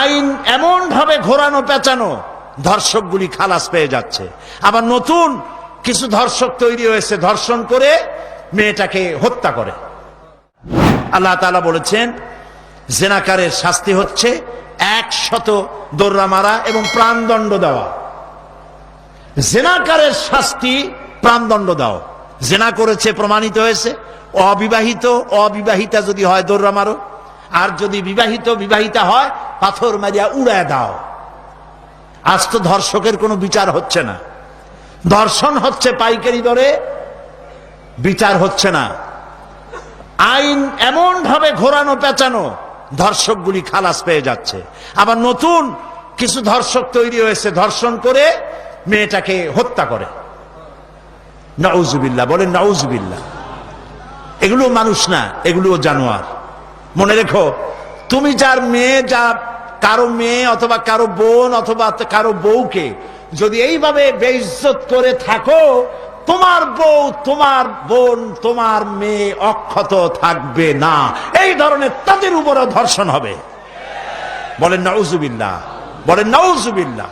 আইন এমন ভাবে ঘোরানো পেঁচানো, ধর্ষকগুলি খালাস পেয়ে যাচ্ছে। আবার নতুন কিছু ধর্ষক তৈরি হয়েছে, ধর্ষণ করে মেয়েটাকে হত্যা করে। আল্লাহ তালা বলেছেন, জেনাকারের শাস্তি হচ্ছে একশত দৌড়া মারা এবং প্রাণদণ্ড দেওয়া। জেনাকারের শাস্তি প্রাণদণ্ড দাও। জেনা করেছে, প্রমাণিত হয়েছে, অবিবাহিত, অবিবাহিতা যদি হয় দৌড়া মারো। আর যদি বিবাহিত, বিবাহিতা হয়, পাথর মারিয়া উড়ায় দাও। আজ তো ধর্ষকের কোনো বিচার হচ্ছে না। ধর্ষণ হচ্ছে পাইকারি দরে, বিচার হচ্ছে না। আইন এমন ভাবে ঘোরানো, পেঁচানো, ধর্ষকগুলি খালাস পেয়ে যাচ্ছে। আবার নতুন কিছু ধর্ষক তৈরি হয়েছে, ধর্ষণ করে মেয়েটাকে হত্যা করে। নাউজুবিল্লাহ, বলেন নাউজুবিল্লাহ। এগুলো মানুষ না এগুলো জানোয়ার। মনে রেখো, তুমি যার মেয়ে, যা কারও মেয়ে অথবা কারও বোন অথবা কারও বউকে যদি এইভাবে বেইজ্জত করে থাকো, তোমার বউ, তোমার বোন, তোমার মেয়ে অক্ষত থাকবে না। এই ধরনের তাদের উপরও ধর্ষণ হবে। বলেন, নাউজুবিল্লাহ। বলেন, নাউজুবিল্লাহ।